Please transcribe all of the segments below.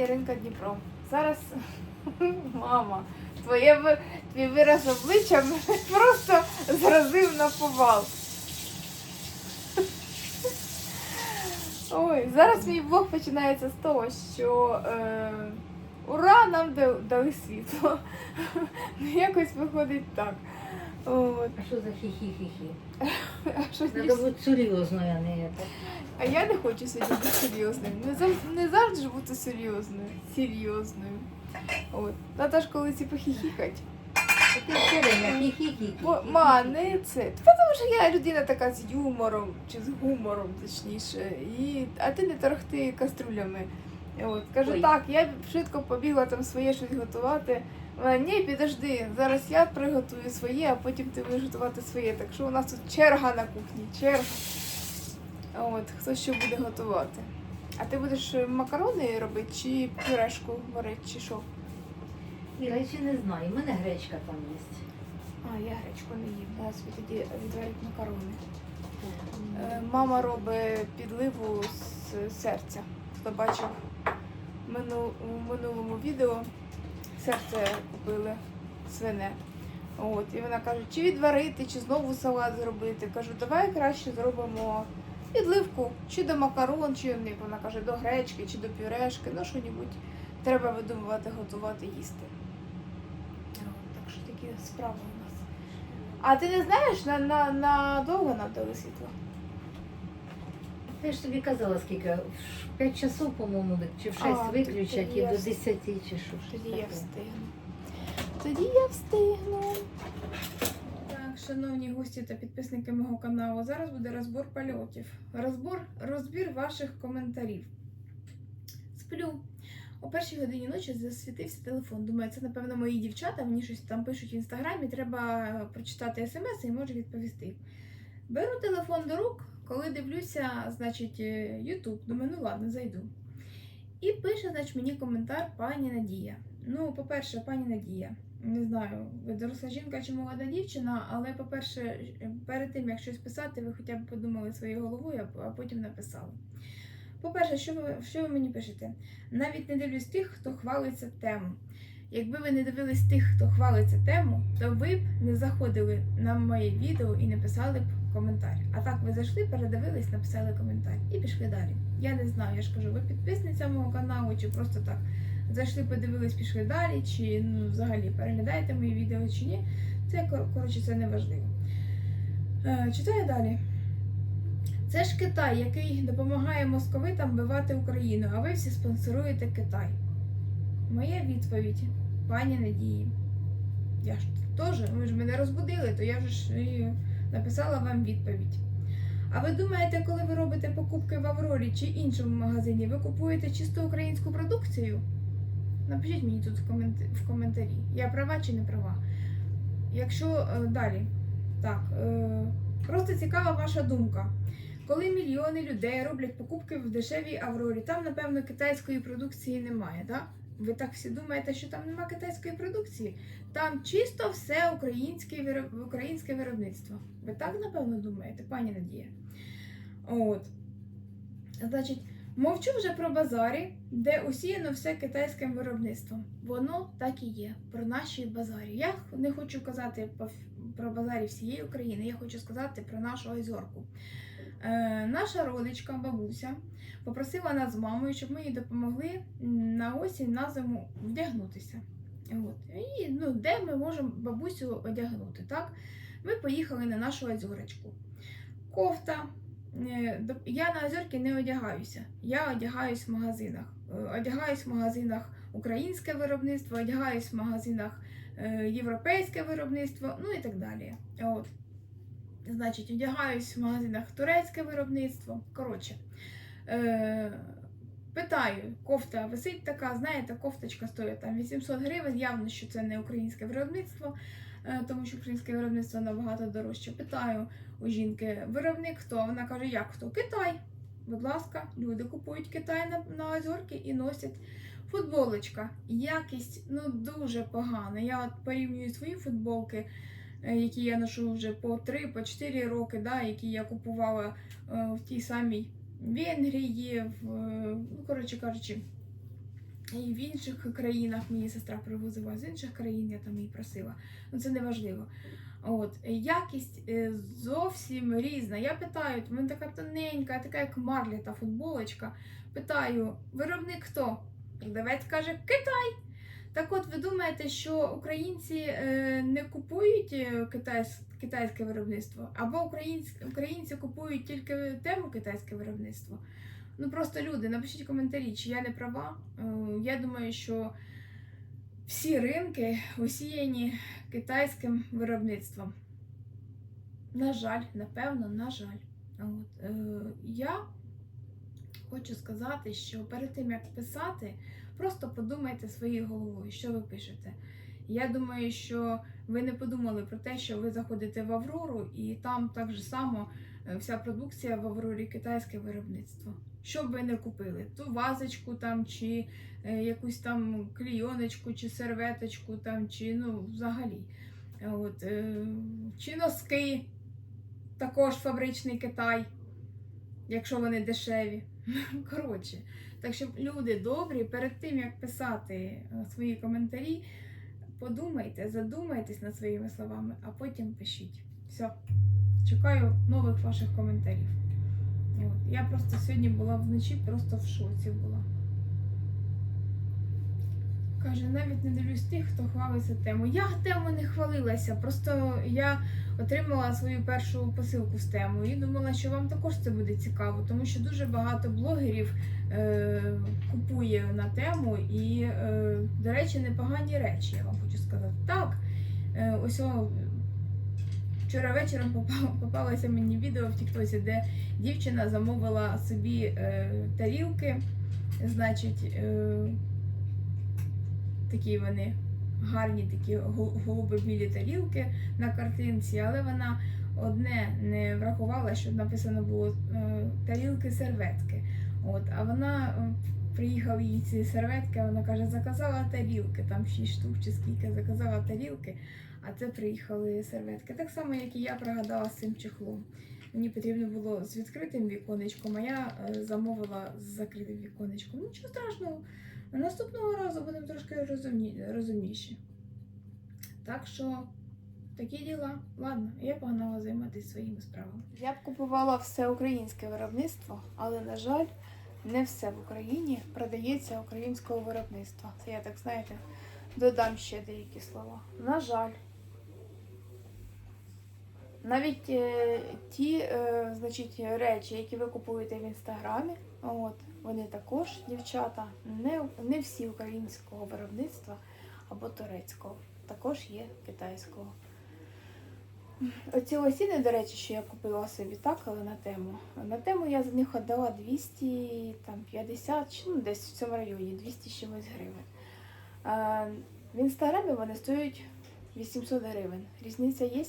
Яринка Дніпро. Зараз, мама, твоє, твій вираз обличчя мене просто зразив на повал. Ой, зараз мій блог починається з того, що е, ура, нам дали світло. Ну, Якось виходить так. От. А що за хі-хі-хі-хі? Надо бути серйозною, а не это. Я не хочу сьогодні бути серйозною. Не завжди, не завжди ж бути серйозною. Серйозною. От. Треба ж колись і похіхікать. Ти все время хі-хі-хі. Бо, ма, не це. Тому що я людина така з юмором, чи з гумором, точніше. І, а ти не торохти каструлями. От, кажу, Ой. так, я швидко побігла там своє щось готувати. Вона, ні, підожди, зараз я приготую своє, а потім ти будеш готувати своє. Так що у нас тут черга на кухні, черга. От, хто що буде готувати. А ти будеш макарони робити, чи пюрешку варити, чи що? Я ще не знаю, у мене гречка там є. А, я гречку не їм. Я собі тоді відварить макарони. Е, Мама робить підливу з серця. Хто бачив мину, у минулому відео серце купили свине. От, і вона каже, чи відварити, чи знову салат зробити. Кажу, давай краще зробимо підливку, чи до макарон, чи як вона каже, до гречки, чи до пюрешки, ну що-небудь. Треба видумувати, готувати, їсти. Так що такі справи у нас. А ти не знаєш, на, на, на довго нам дали світло? Я ж тобі казала, скільки, в 5 часов, по-моєму, чи в 6 А, виключать тоді і я до вс- 10 чи що. щось Тоді я таке. встигну. Тоді я встигну. Шановні гості та підписники мого каналу, зараз буде розбор польотів. Розбор, розбір ваших коментарів. Сплю. О першій годині ночі засвітився телефон. Думаю, це, напевно, мої дівчата, мені щось там пишуть в інстаграмі, треба прочитати смс і можу відповісти. Беру телефон до рук, коли дивлюся, значить, Ютуб. Думаю, ну ладно, зайду. І пише, значить, мені коментар пані Надія. Ну, по-перше, пані Надія. Не знаю, ви доросла жінка чи молода дівчина, але, по-перше, перед тим, як щось писати, ви хоча б подумали своєю головою, а потім написали. По-перше, що ви, що ви мені пишете? Навіть не дивлюсь тих, хто хвалиться тему. Якби ви не дивились тих, хто хвалиться тему, то ви б не заходили на моє відео і не писали б коментар. А так ви зайшли, передивились, написали коментар і пішли далі. Я не знаю, я ж кажу, ви підписниця мого каналу, чи просто так зайшли, подивились, пішли далі, чи ну, взагалі переглядаєте мої відео чи ні. Це кор- коротше, це не важливо. Е, читаю далі. Це ж Китай, який допомагає московитам вбивати Україну, а ви всі спонсоруєте Китай. Моя відповідь, пані Надії. Я ж теж, ви ж мене розбудили, то я ж і написала вам відповідь. А ви думаєте, коли ви робите покупки в Аврорі чи іншому магазині, ви купуєте чисто українську продукцію? Напишіть мені тут в, комент- в коментарі. Я права чи не права. Якщо е, далі, так, е, просто цікава ваша думка. Коли мільйони людей роблять покупки в дешевій Аврорі, там, напевно, китайської продукції немає, так? Ви так всі думаєте, що там немає китайської продукції? Там чисто все українське, українське виробництво. Ви так, напевно, думаєте, пані Надія? От. Значить, мовчу вже про базарі, де усіяно все китайським виробництвом. Воно так і є. Про наші базарі. Я не хочу казати про базарі всієї України, я хочу сказати про нашу озорку. Е, наша родичка, бабуся, попросила нас з мамою, щоб ми їй допомогли на осінь на зиму вдягнутися. От. І ну, де ми можемо бабусю одягнути? Так? Ми поїхали на нашу озорочку. Кофта. Е, Я на озерки не одягаюся. Я одягаюсь в магазинах. Е, Одягаюсь в магазинах українське виробництво, одягаюсь в магазинах е, європейське виробництво, ну і так далі. От. Значить, одягаюсь в магазинах турецьке виробництво. Коротше, е, питаю, кофта висить така, знаєте, кофточка стоїть там 800 гривень. Явно, що це не українське виробництво, тому що українське виробництво набагато дорожче. Питаю у жінки, виробник хто? Вона каже, як хто? Китай. Будь ласка, люди купують Китай на, на озорки і носять. Футболочка. Якість ну дуже погана. Я от порівнюю свої футболки, е, які я ношу вже по 3 по 4 роки, да, які я купувала е, в тій самій Венгрії, в, е, ну, коротше кажучи, І в інших країнах мені сестра привозила з інших країн, я там її просила. Ну це не важливо. От якість е, зовсім різна. Я питаю, в мене така тоненька, така як марлі та футболочка. Питаю, виробник хто? Продавець каже Китай. Так от ви думаєте, що українці е, не купують е, китайське виробництво, або українці купують тільки тему китайське виробництво? Ну просто люди, напишіть коментарі, чи я не права. Е, я думаю, що всі ринки осіяні китайським виробництвом. На жаль, напевно, на жаль. От, е, я хочу сказати, що перед тим як писати, просто подумайте своєю головою, що ви пишете. Я думаю, що ви не подумали про те, що ви заходите в Аврору, і там так же само вся продукція в Аврорі китайське виробництво. Що б ви не купили? Ту вазочку там, чи е, якусь там клійоночку, чи серветочку, там, чи ну, взагалі. От, е, чи носки, також фабричний Китай, якщо вони дешеві. Коротше, так що люди добрі, перед тим як писати е, свої коментарі, подумайте, задумайтесь над своїми словами, а потім пишіть. Все. Чекаю нових ваших коментарів. Я просто сьогодні була вночі, просто в шоці була. Каже, навіть не дивлюсь тих, хто хвалиться тему. Я тему не хвалилася, просто я отримала свою першу посилку з темою і думала, що вам також це буде цікаво, тому що дуже багато блогерів е, купує на тему і, е, до речі, непогані речі, я вам хочу сказати. Так, е, ось вчора вечором попало, попалося мені відео в Тіктосі, де дівчина замовила собі е, тарілки, значить. Е, такі вони гарні, такі гол- голубо-білі тарілки на картинці, але вона одне не врахувала, що написано було е, тарілки серветки. От, а вона е, приїхали їй ці серветки, вона каже, заказала тарілки, там 6 штук чи скільки, заказала тарілки, а це приїхали серветки. Так само, як і я пригадала з цим чехлом. Мені потрібно було з відкритим віконечком, а я е, замовила з закритим віконечком. Нічого страшного. Наступного разу будемо трошки розумні, розумніші. Так що такі діла. Ладно, я погнала займатися своїми справами. Я б купувала все українське виробництво, але, на жаль, не все в Україні продається українського виробництва. Це я так знаєте, додам ще деякі слова. На жаль. Навіть е, ті е, значить, речі, які ви купуєте в інстаграмі, от, вони також, дівчата, не, не всі українського виробництва або турецького, також є китайського. Оці лосіни, до речі, що я купила собі так, але на тему. На тему я за них віддала 250, чи ну, десь в цьому районі, 200 чимось гривень. А, в інстаграмі вони стоять 800 гривень. Різниця є?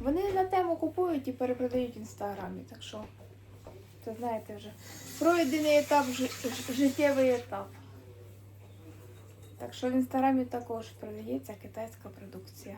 Вони на тему купують і перепродають в інстаграмі, так що це знаєте вже пройдений етап, життєвий етап. Так що в інстаграмі також продається китайська продукція.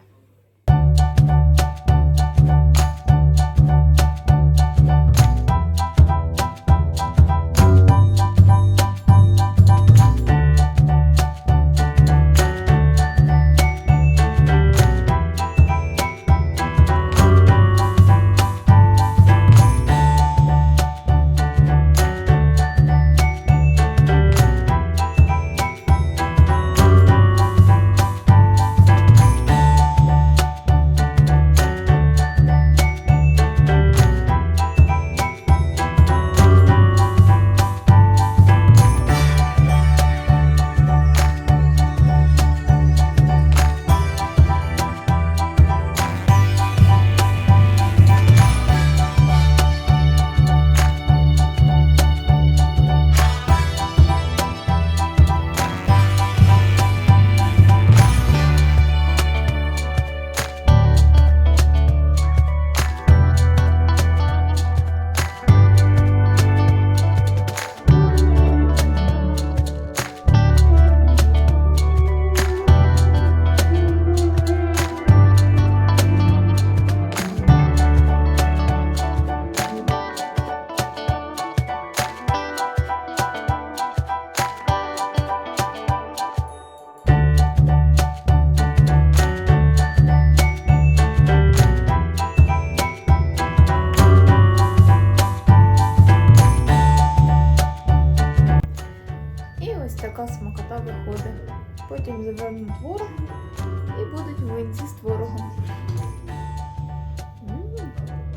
Потім заверну творог і будуть млинці з творогом.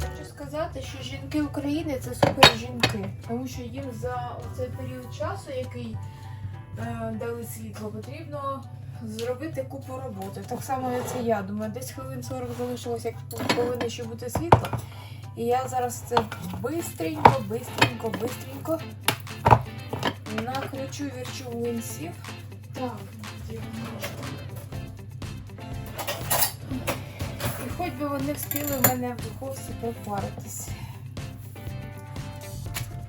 Хочу сказати, що жінки України це супер жінки, тому що їм за цей період часу, який е, дали світло, потрібно зробити купу роботи. Так само як це я думаю, десь хвилин 40 залишилось, як повинно ще бути світло. І я зараз це бистренько, бистренько, бистренько накручу вірчу млинців. Так. І хоч би вони встигли в мене в духовці пропаритись.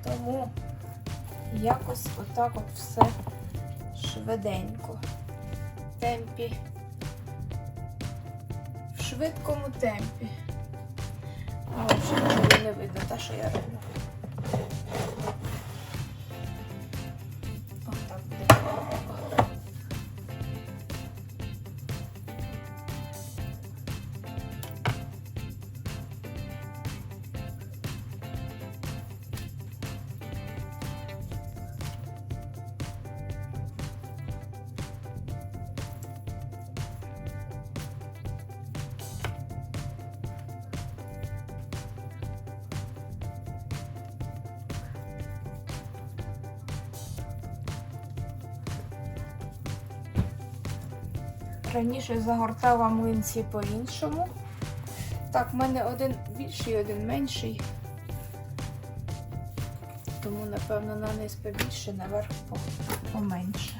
Тому якось отак от все швиденько. В темпі. В швидкому темпі. Взагалі нічого не видно, те, що я роблю. Раніше загортала млинці по-іншому. Так, в мене один більший, один менший. Тому, напевно, на низ побільше, наверх поменше.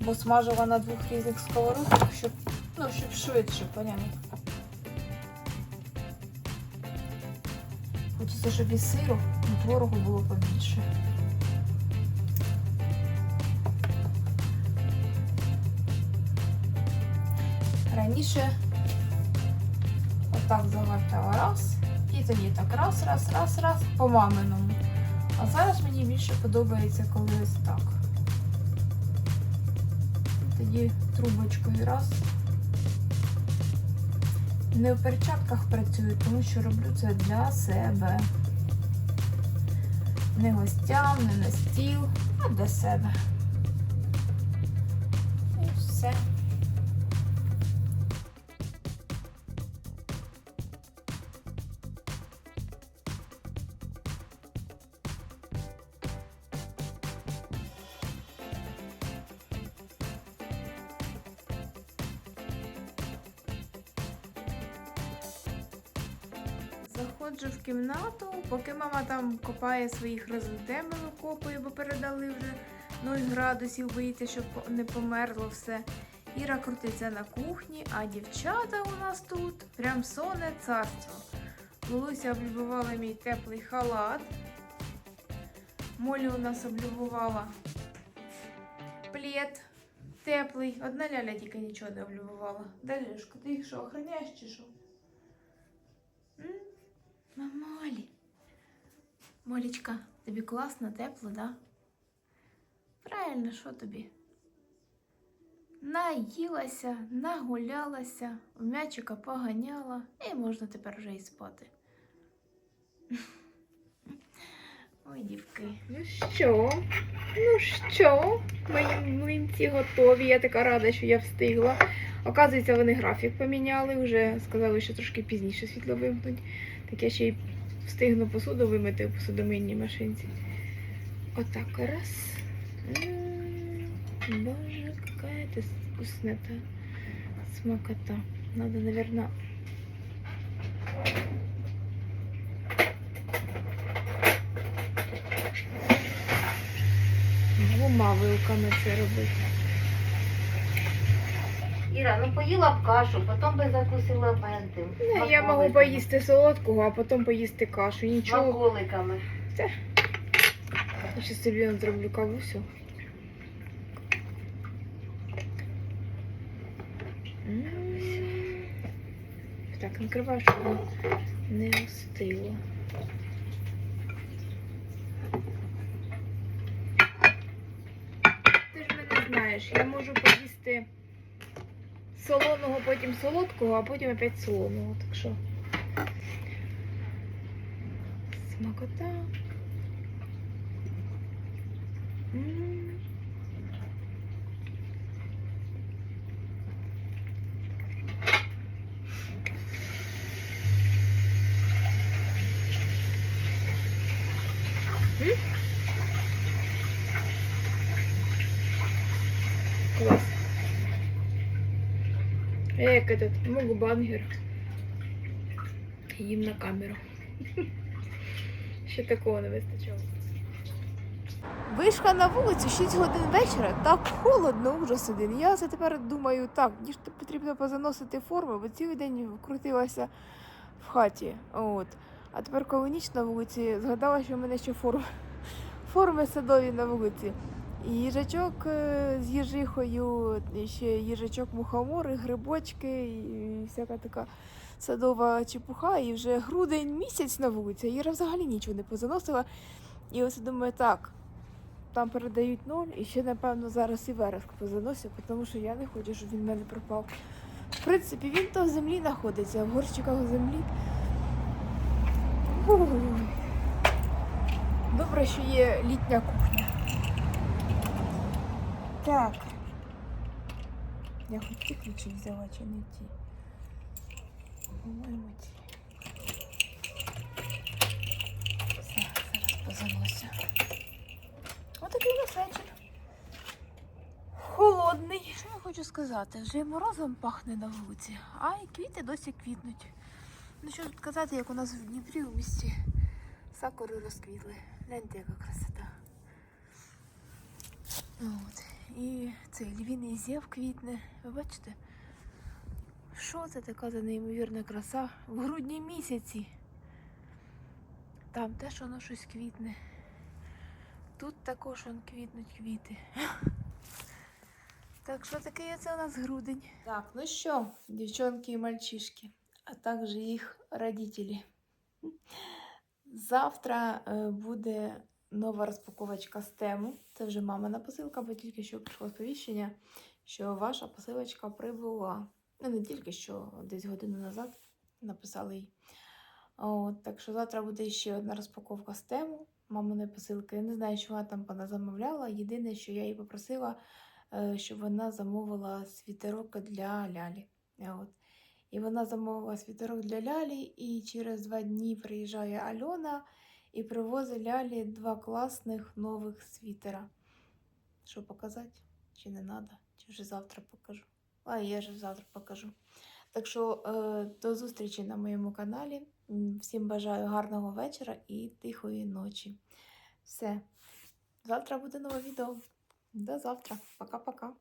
Бо смажила на двох різних сковородках, щоб, ну, щоб швидше, понятно. Хочеться, щоб і сиру, і творогу було побільше. Раніше отак загортала раз, і тоді так раз, раз, раз, раз по маминому. А зараз мені більше подобається, коли ось так. Тоді трубочкою раз. Не в перчатках працюю, тому що роблю це для себе. Не гостям, не на стіл, а для себе. Заходжу в кімнату, поки мама там копає свої хризантеми, викопує, бо передали вже 0 градусів, боїться, щоб не померло все. Іра крутиться на кухні, а дівчата у нас тут прям соне царство. Лулуся облюбувала мій теплий халат. Молі у нас облюбувала плед теплий. Одна ляля тільки нічого не облюбувала. Далюшка, ти їх що, охороняєш чи що? М? Мамолі. Молічка, тобі класно, тепло, да? Правильно, що тобі? Наїлася, нагулялася, в м'ячика поганяла, і можна тепер вже і спати. Ой, дівки. Ну що? Ну що? Мої млинці готові. Я така рада, що я встигла. Оказується, вони графік поміняли, вже сказали, що трошки пізніше світло вимкнуть. Так я ще й встигну посуду вимити в посудомийній машинці. Отак раз. М, Боже, какая это вкуснота. Смакота. Надо, наверное, двома вилками це робити. Іра, ну поїла б кашу, потім би закусила бентим. Не, я можу поїсти солодкого, а потім поїсти кашу. Нічого. Смаколиками. Я ще собі зроблю кавусю. М. Так, накриваю, щоб не остило. Ти ж мене знаєш, я можу поїсти солоного, потім солодкого, а потім опять солоного. Так що. Смакота. М. М? Класс. Як этот мукбангер. Їм на камеру. Ще такого не вистачало. Вийшла на вулицю 6 годин вечора, так холодно, ужас один. Я це тепер думаю, так, мені ж потрібно позаносити форми, бо цілий день крутилася в хаті. От. А тепер, коли ніч на вулиці, згадала, що в мене ще форми, форми садові на вулиці. Їжачок е, з їжихою, ще їжачок мухомори, грибочки і всяка така садова чепуха. І вже грудень місяць на вулиці, Іра взагалі нічого не позаносила. І ось думаю, так, там передають ноль, і ще, напевно, зараз і вереск позаносив, тому що я не хочу, щоб він в мене пропав. В принципі, він то в землі знаходиться, в горщиках землі. Добре, що є літня кухня. Так. Я хоч ті ключі взяла чи не ті. По-моєму, ті. Все, зараз позаносю. Отакий у нас вечір. Холодний. Що я хочу сказати? Вже морозом пахне на вулиці, а і квіти досі квітнуть. Ну що тут казати, як у нас в Дніпрі у місті сакури розквітли. Гляньте, яка красота. От. І цей львіний зєв квітне. Ви бачите? Що це така за неймовірна краса в грудні місяці? Там теж воно щось квітне. Тут також он квітнуть квіти. Так що таке це у нас грудень. Так, ну що, дівчонки і мальчишки, а також їх родителі. Завтра е, буде нова розпаковочка з тему. Це вже мамина посилка, бо тільки що прийшло сповіщення, що ваша посилочка прибула. Ну, не тільки що, десь годину назад написали їй. От, так що завтра буде ще одна розпаковка з тему маминої посилки. Я не знаю, що вона там вона замовляла. Єдине, що я її попросила, е, щоб вона замовила світерок для лялі. От. І вона замовила світерок для лялі, і через два дні приїжджає Альона і привозить лялі два класних нових світера. Що показати? Чи не треба? Чи вже завтра покажу? А я вже завтра покажу. Так що е, до зустрічі на моєму каналі. Всім бажаю гарного вечора і тихої ночі. Все. Завтра буде нове відео. До завтра. Пока-пока.